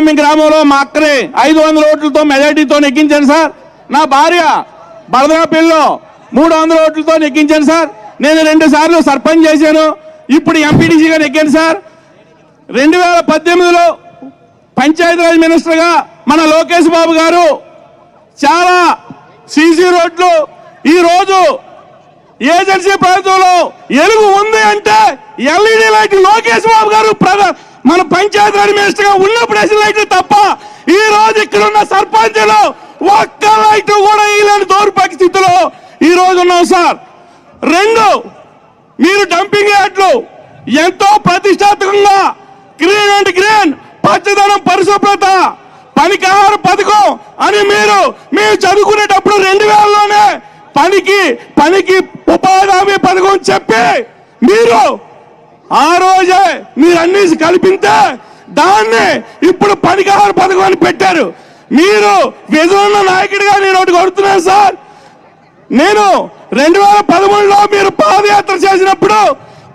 మీ గ్రామంలో మా అక్కనే ఐదు వందల ఓట్లతో మెజార్టీతో నెగ్గించాను సార్. నా భార్య బలదనపల్లిలో మూడు వందల ఓట్లతో నెగ్గించాను సార్. నేను రెండు సార్లు సర్పంచ్ చేశాను. ఇప్పుడు ఎంపీటీసీగా నెగ్గాను సార్. రెండు వేల పద్దెనిమిదిలో పంచాయతీరాజ్ మినిస్టర్గా మన లోకేష్ బాబు గారు చాలా సీసీ రోడ్లు ఈరోజు ఏజెన్సీ ప్రాంతంలో ఎలుగు ఉంది అంటే ఎల్ఈడి లైట్ లోకేష్ బాబు గారు ప్రధా- మన పంచాయతీ మినిస్టర్గా ఉన్నప్పుడు వేసిన లైట్లు తప్ప ఈ రోజు ఇక్కడ ఉన్న సర్పంచులు ఒక్క లైట్ కూడా వేయలేని దౌర్భాగ్య స్థితిలో ఈ రోజు ఉన్నాం సార్. రెండు మీరు డంపింగ్ యార్డ్లు ఎంతో ప్రతిష్టాత్మకంగా గ్రీన్ అండ్ గ్రీన్ పచ్చదనం పరిశుభ్రత పనికాహార పథకం అని మీరు మేము చదువుకునేటప్పుడు రెండు వేలలోనే పనికి పనికి ఉపాధి హామీ పథకం చెప్పి మీరు ఆ రోజే మీరు అన్ని కల్పితే దాన్ని ఇప్పుడు పనికాహార పథకం అని పెట్టారు. మీరు విజయన్న నాయకుడిగా నేను ఒకటి కొడుతున్నాను సార్. నేను రెండు వేల పదమూడులో మీరు పాదయాత్ర చేసినప్పుడు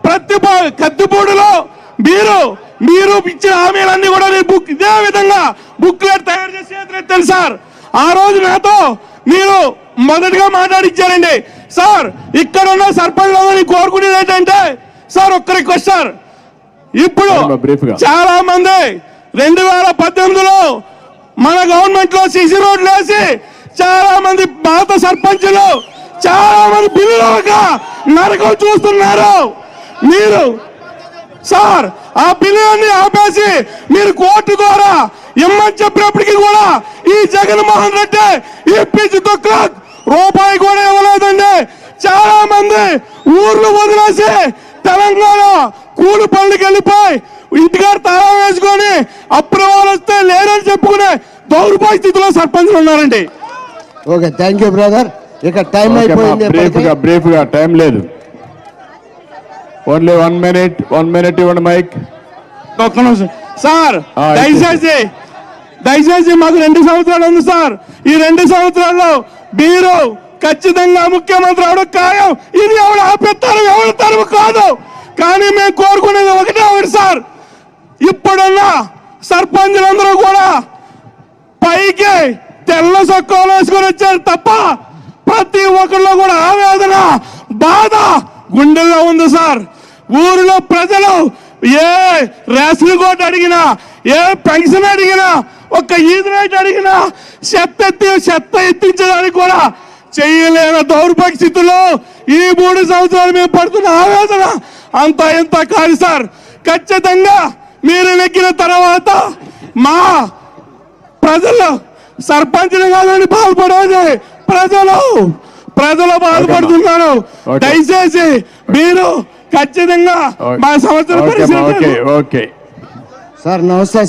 ప్రతి కత్తిపూడిలో మీరు మీరు ఇచ్చిన హామీలన్నీ కూడా నేను బుక్ ఇదే విధంగా బుక్లెట్ తయారు చేసి చేతులెత్తాను సార్. ఆ రోజు నాతో మీరు మొదటిగా మాట్లాడిచ్చారండి సార్ ఇక్కడ ఉన్న సర్పంచ్ కోరుకునేది ఏంటంటే సార్ ఒక్క రిక్వెస్ట్ సార్ ఇప్పుడు. చాలా మంది రెండు వేల పద్దెనిమిదిలో మన గవర్నమెంట్లో సిసి రోడ్లు వేసి చాలా మంది పాత సర్పంచులు చాలా మంది బిల్లులుగా నరకం చూస్తున్నారు. మీరు సార్ ఆ బిల్లుని ఆపేసి మీరు కోర్టు ద్వారా ఇమ్మని చెప్పినప్పటికీ కూడా ఈ జగన్మోహన్ రెడ్డి ఇప్పించి తొక్క రూపాయి కూడా ఇవ్వలేదండి. చాలా మంది ఊర్లు వదిలేసి తెలంగాణ కూలి పనులకు వెళ్ళిపోయి ఇంటికాడ తాళం వేసుకొని వాళ్ళు వస్తే లేరని చెప్పుకునే దౌర్భాగ్య స్థితిలో సర్పంచులు ఉన్నారండి. ఓకే థ్యాంక్ యూ బ్రదర్ ఇక టైం అయిపోయింది బ్రీఫ్ ఎప్పటికీ. గా బ్రీఫ్గా టైం లేదు. Only one minute one minute ఇవ్వండి మైక్ ఒక్క నిమిషం. సార్ దయచేసి దయచేసి మాకు రెండు సంవత్సరాలు ఉంది సార్. ఈ రెండు సంవత్సరాల్లో మీరు ఖచ్చితంగా ముఖ్యమంత్రి ఆవిడ ఖాయం. ఇది ఎవడు ఆపేస్తారు ఎవరు తరపు కాదు. కానీ మేము కోరుకునేది ఒకటే ఒకటి సార్. ఇప్పుడున్న సర్పంచులందరూ కూడా పైకి తెల్ల సొక్కలు వేసుకొని వచ్చారు తప్ప ప్రతి ఒక్కరిలో కూడా ఆవేదన బాధ గుండెల్లో ఉంది సార్. ఊరిలో ప్రజలు ఏ రేషన్ కోట్ అడిగినా ఏ పెన్షన్ అడిగినా ఒక్క ఈద్ రేట్ అడిగినా చెత్త ఎత్తి చెత్త ఎత్తించడానికి కూడా చేయలేని దౌర్భాగ్య స్థితిలో ఈ మూడు సంవత్సరాలు మేము పడుతున్న ఆవేదన అంత ఎంత కాదు సార్. ఖచ్చితంగా మీరు నెగ్గిన తర్వాత మా ప్రజలు సర్పంచులు కాదని బాధపడేది ప్రజలు. ప్రజలు బాధపడుతున్నారు. దయచేసి మీరు ఖచ్చితంగా మా సంవత్సరం ఓకే. సార్ నమస్తే.